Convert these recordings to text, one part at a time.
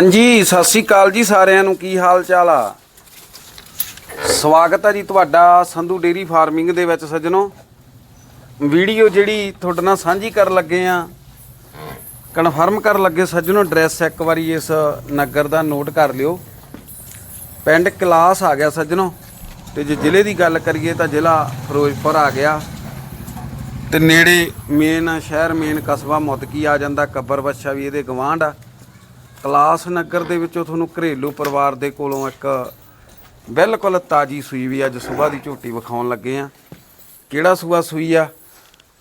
ਹਾਂਜੀ, ਸਤਿ ਸ੍ਰੀ ਅਕਾਲ ਜੀ ਸਾਰਿਆਂ ਨੂੰ। ਕੀ ਹਾਲ ਚਾਲ ਆ? ਸਵਾਗਤ ਹੈ ਜੀ ਤੁਹਾਡਾ ਸੰਧੂ ਡੇਰੀ ਫਾਰਮਿੰਗ ਦੇ ਵਿੱਚ ਸੱਜਣੋ। ਵੀਡੀਓ ਜਿਹੜੀ ਤੁਹਾਡੇ ਨਾਲ ਸਾਂਝੀ ਕਰਨ ਲੱਗੇ ਆ, ਕਨਫਰਮ ਕਰਨ ਲੱਗੇ ਸੱਜਣੋ, ਐਡਰੈਸ ਇੱਕ ਵਾਰੀ ਇਸ ਨਗਰ ਦਾ ਨੋਟ ਕਰ ਲਿਓ। ਪਿੰਡ ਕਲਾਸ ਆ ਗਿਆ ਸੱਜਣੋ, ਤੇ ਜੇ ਜ਼ਿਲ੍ਹੇ ਦੀ ਗੱਲ ਕਰੀਏ ਤਾਂ ਜ਼ਿਲ੍ਹਾ ਫਿਰੋਜ਼ਪੁਰ ਆ ਗਿਆ। ਤੇ ਨੇੜੇ ਮੇਨ ਸ਼ਹਿਰ, ਮੇਨ ਕਸਬਾ ਮੁਦਕੀ ਆ ਜਾਂਦਾ, ਕੱਬਰ ਬੱਛਾ ਵੀ ਇਹਦੇ ਗਵਾਂਢ ਆ। ਕਲਾਸ ਨਗਰ ਦੇ ਵਿੱਚੋਂ ਤੁਹਾਨੂੰ ਘਰੇਲੂ ਪਰਿਵਾਰ ਦੇ ਕੋਲੋਂ ਇੱਕ ਬਿਲਕੁਲ ਤਾਜੀ ਸੂਈ ਵੀ ਅੱਜ ਸਵੇਰ ਦੀ ਝੋਟੀ ਵਿਖਾਉਣ ਲੱਗੇ ਆ। ਕਿਹੜਾ ਸੂਆ ਸੂਈ ਆ?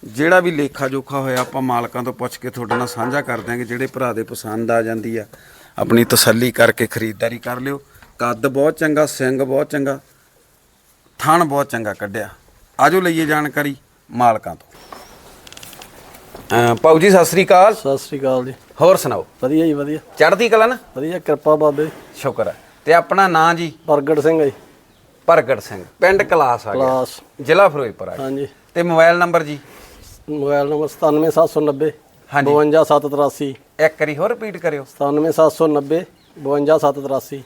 ਜਿਹੜਾ ਵੀ ਲੇਖਾ ਜੋਖਾ ਹੋਇਆ, ਆਪਾਂ ਮਾਲਕਾਂ ਤੋਂ ਪੁੱਛ ਕੇ ਤੁਹਾਡੇ ਨਾਲ ਸਾਂਝਾ ਕਰ ਦਿਆਂਗੇ, ਜਿਹੜੇ ਭਰਾ ਦੇ ਪਸੰਦ ਆ ਜਾਂਦੀ ਆ। ਆਪਣੀ ਤਸੱਲੀ ਕਰਕੇ ਖਰੀਦਦਾਰੀ ਕਰ ਲਿਓ। ਕੱਦ ਬਹੁਤ ਚੰਗਾ ਸਿੰਘ ਬਹੁਤ ਚੰਗਾ, ਥਣ ਬਹੁਤ ਚੰਗਾ ਕੱਢਿਆ। ਆਜੋ ਲਈਏ ਜਾਣਕਾਰੀ ਮਾਲਕਾਂ ਤੋਂ। ਅਹ ਭਾਊ ਜੀ, ਸਤਿ ਸ੍ਰੀ ਅਕਾਲ। ਸਤਿ ਸ੍ਰੀ ਅਕਾਲ ਜੀ। ਹੋਰ ਸੁਣਾਓ? ਵਧੀਆ ਜੀ ਵਧੀਆ। ਚੜ੍ਹਦੀ ਕਲਾ ਨਾ? ਵਧੀਆ ਕਿਰਪਾ ਬਾਬੇ ਦੀ। ਸ਼ੁਕਰ ਹੈ। ਤੇ ਆਪਣਾ ਨਾਂ ਜੀ? ਪ੍ਰਗਟ ਸਿੰਘ ਜੀ। ਪ੍ਰਗਟ ਸਿੰਘ। ਪਿੰਡ ਕਲਾਸ ਆ ਗਿਆ। ਕਲਾਸ। ਜ਼ਿਲ੍ਹਾ ਫਿਰੋਜ਼ਪੁਰ ਆ ਗਿਆ। ਹਾਂਜੀ। ਤੇ ਮੋਬਾਈਲ ਨੰਬਰ ਜੀ? ਮੋਬਾਈਲ ਨੰਬਰ 97790 ਹਾਂਜੀ। 52783 ਇੱਕ ਵਾਰੀ ਹੋਰ ਰਿਪੀਟ ਕਰਿਓ। 97790 52783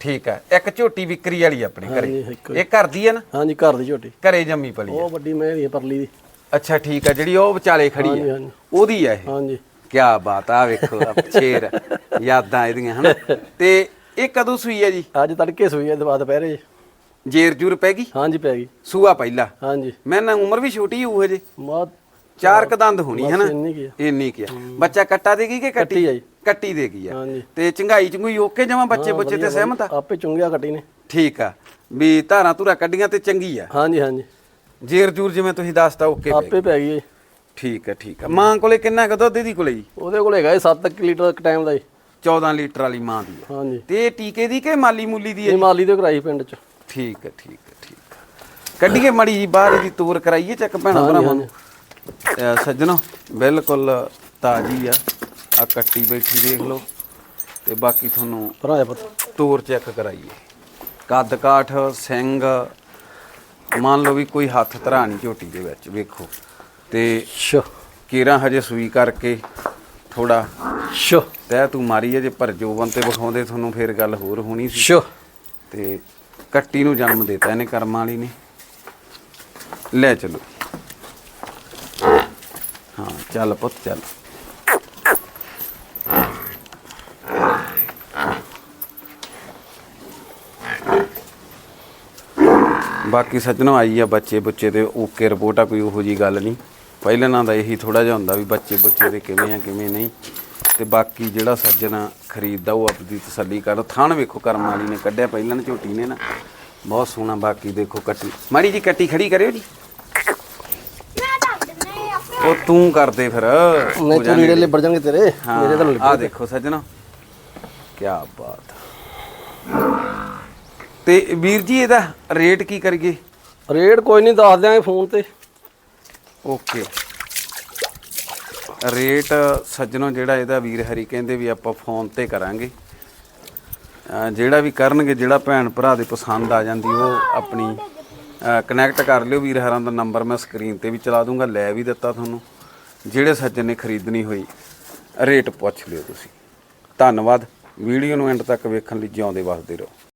ਠੀਕ ਹੈ। ਇੱਕ ਝੋਟੀ ਵਿਕਰੀ ਵਾਲੀ ਆਪਣੀ ਘਰੇ। ਹਾਂਜੀ, ਇੱਕ- ਇਹ ਘਰ ਦੀ ਹੈ ਨਾ? ਹਾਂਜੀ ਘਰ ਦੀ ਝੋਟੀ। ਘਰੇ ਜੰਮੀ ਪਲੀ ਹੈ। ਉਹ ਵੱਡੀ ਮੇਰੀ ਪਰਲੀ ਦੀ। ਅੱਛਾ ਠੀਕ ਹੈ। ਜਿਹੜੀ ਉਹ ਵਿਚਾਲੇ ਖੜੀ ਹਾਂਜੀ, ਹੈ ਹਾਂਜੀ। ਉਹਦੀ ਹੈ ਇਹ? ਹਾਂਜੀ। ਕੀ ਬਾਤ ਆ ਵੇਖੋ ਆ ਸ਼ੇਰ ਯਾਦਾਂ ਇਹਦੀਆਂ ਹਨ? ਤੇ ਇਹ ਕਦੋਂ ਸੂਈ ਹੈ ਜੀ? ਅੱਜ ਤੜਕੇ ਸੋਈ ਹੈ ਦਵਾ ਦੁਪਹਿਰੇ। ਜੇਰ ਜੂਰ ਪੈ ਗਈ? ਹਾਂਜੀ ਪੈ ਗਈ। ਸੂਆ ਪਹਿਲਾ? ਹਾਂਜੀ। ਮੈਂ ਨਾ ਉਮਰ ਵੀ ਛੋਟੀ ਹੋਊ ਹਜੇ। ਮਾ ਚਾਰ ਕ ਦੰਦ ਹੋਣੀ ਹੈ ਨਾ ਇੰਨੀ ਕੀ ਆ। ਬੱਚਾ ਕੱਟਾ ਦੇਗੀ ਕਿ ਕੱਟੀ? ਕੱਟੀ ਆ। ਕੱਟੀ ਦੇਗੀ ਆ। ਤੇ ਚੰਗਾਈ ਚੰਗੂਈ ਓਕੇ ਜਮਾ ਬੱਚੇ ਬੱਚੇ ਤੇ ਸਹਿਮਤ ਆ? ਆਪੇ ਚੁੰਗਿਆ ਕੱਟੀ ਨੇ। ਠੀਕ ਆ। ਵੀ ਧਾਰਾਂ ਧੁਰਾ ਕੱਢੀਆਂ ਤੇ ਚੰਗੀ ਆ। ਹਾਂਜੀ ਹਾਂਜੀ। ਜੇਰ ਜੂਰ ਜਿਵੇਂ ਤੁਸੀਂ ਦੱਸਤਾ ਓਕੇ। ਆਪੇ ਪੈ ਗਈ ਠੀਕ ਆ ਠੀਕ ਆ ਮਾਂ ਕੋਲੇ ਕਿੰਨਾ ਕੁ ਦੁੱਧ ਦੀ ਕੋਲੇ ਜੀ? ਉਹਦੇ ਕੋਲ ਹੈਗਾ 7 ਲੀਟਰ ਇੱਕ ਟਾਈਮ ਦਾ ਜੀ। 14 ਲੀਟਰ ਵਾਲੀ ਮਾਂ ਦੀ ਹਾਂਜੀ। ਤੇ ਇਹ ਟੀਕੇ ਦੀ ਕਿ ਮਾਲੀ ਮੂਲੀ ਦੀ ਹੈ ਇਹ ਮਾਲੀ ਤੋਂ ਕਰਾਈ ਪਿੰਡ ਚ। ਠੀਕ ਹੈ ਠੀਕ ਹੈ ਠੀਕ ਹੈ। ਕੱਢੀਏ ਮੜੀ ਜੀ ਬਾਹਰ ਦੀ ਤੂਰ ਕਰਾਈਏ ਚੱਕ ਭੈਣਾ ਭਰਾਵਾਂ ਨੂੰ। ਅਹ ਸੱਜਣੋ ਬਿਲਕੁਲ ਤਾਜੀ ਆ। ਆ ਕੱਟੀ ਬੈਠੀ ਦੇਖ ਲਓ। ਤੇ ਬਾਕੀ ਤੁਹਾਨੂੰ ਭਰਾਇਆ ਪੁੱਤ। ਤੂਰ ਚੈੱਕ ਕਰਾਈਏ। ਕੱਦ ਕਾਠ ਸਿੰਘ ਮੰਨ ਲਓ ਵੀ ਕੋਈ ਹੱਥ ਧਰਾ ਨਹੀਂ ਝੋਟੀ ਦੇ ਵਿੱਚ ਵੇਖੋ। ਤੇ ਸ਼ੋ। ਕੀਰਾਂ ਹਜੇ ਸੂਈ ਕਰਕੇ ਥੋੜਾ ਸ਼ੋ। ਤੈ ਤੂੰ ਮਾਰੀ ਹੈ ਜੇ ਪਰ ਜੋਬਨ ਤੇ ਵਿਖਾਉਂਦੇ ਤੁਹਾਨੂੰ ਫੇਰ ਗੱਲ ਹੋਰ ਹੋਣੀ ਸੀ। ਸ਼ੋ। ਤੇ ਕੱਟੀ ਨੂੰ ਜਨਮ ਦਿੱਤਾ ਇਹਨੇ ਕਰਮਾਂ ਵਾਲੀ ਨੇ। ਲੈ ਚਲੋ। ਹਾਂ ਚੱਲ ਪੁੱਤ ਚੱਲ। ਬਾਕੀ ਸੱਜਣੋਂ ਆਈ ਆ ਬੱਚੇ ਬੁੱਚੇ ਤੇ ਓਕੇ ਰਿਪੋਰਟ ਆ ਕੋਈ ਉਹੋ ਜੀ ਗੱਲ ਨਹੀਂ। ਪਹਿਲਾਂ ਨਾਲ ਦਾ ਇਹੀ ਥੋੜਾ ਜਿਹਾ ਹੁੰਦਾ ਵੀ ਬੱਚੇ ਬੁੱਚੇ ਦੇ ਕਿਵੇਂ ਆ ਕਿਵੇਂ ਨਹੀਂ। ਤੇ ਬਾਕੀ ਜਿਹੜਾ ਸੱਜਣਾ ਖਰੀਦਦਾ ਉਹ ਆਪਣੀ ਤਸੱਲੀ ਕਰ ਥਾਣ ਵੇਖੋ ਕਰਮ ਵਾਲੀ ਨੇ ਕੱਢਿਆ ਪਹਿਲਾਂ ਨੇ ਝੋਟੀ ਨੇ ਨਾ। ਬਹੁਤ ਸੋਹਣਾ ਬਾਕੀ ਦੇਖੋ ਕੱਟੀ। ਮਾੜੀ ਜੀ ਕੱਟੀ ਖੜੀ ਕਰਿਓ ਜੀ। ਉਹ ਤੂੰ ਕਰਦੇ ਫਿਰ। ਨਹੀਂ ਤੂੰ ਲੀੜੇ ਲਿਬੜ ਜਾਣਗੇ ਤੇਰੇ। ਮੇਰੇ ਤਾਂ ਲਿਬੜ ਆ ਦੇਖੋ ਸੱਜਣਾ। ਕੀ ਬਾਤ। ਤੇ ਵੀਰ ਜੀ ਇਹਦਾ ਰੇਟ ਕੀ ਕਰੀਏ? ਰੇਟ ਕੋਈ ਨਹੀਂ ਦੱਸ ਦਿਆਂਗੇ ਫੋਨ ਤੇ। ਓਕੇ ਰੇਟ ਸੱਜਣੋ, ਜਿਹੜਾ ਇਹਦਾ ਵੀਰ ਹਰੀ ਕਹਿੰਦੇ ਵੀ ਆਪਾਂ ਫੋਨ ਤੇ ਕਰਾਂਗੇ। ਜਿਹੜਾ ਵੀ ਕਰਨਗੇ, ਜਿਹੜਾ ਭੈਣ ਭਰਾ ਦੇ ਪਸੰਦ ਆ ਜਾਂਦੀ, ਉਹ ਆਪਣੀ ਕਨੈਕਟ ਕਰ ਲਿਓ ਵੀਰ ਹਰਾਂ ਦਾ ਨੰਬਰ ਮੈਂ ਸਕਰੀਨ ਤੇ ਵੀ ਚਲਾ ਦੂੰਗਾ, ਲੈ ਵੀ ਦਿੱਤਾ ਤੁਹਾਨੂੰ। ਜਿਹੜੇ ਸੱਜਣ ਨੇ ਖਰੀਦਣੀ ਹੋਈ ਰੇਟ ਪੁੱਛ ਲਿਓ ਤੁਸੀਂ। ਧੰਨਵਾਦ। ਵੀਡੀਓ ਨੂੰ ਐਂਡ ਤੱਕ ਵੇਖਣ ਲਈ ਜਿਉਂਦੇ ਵਸਦੇ ਰਹੋ।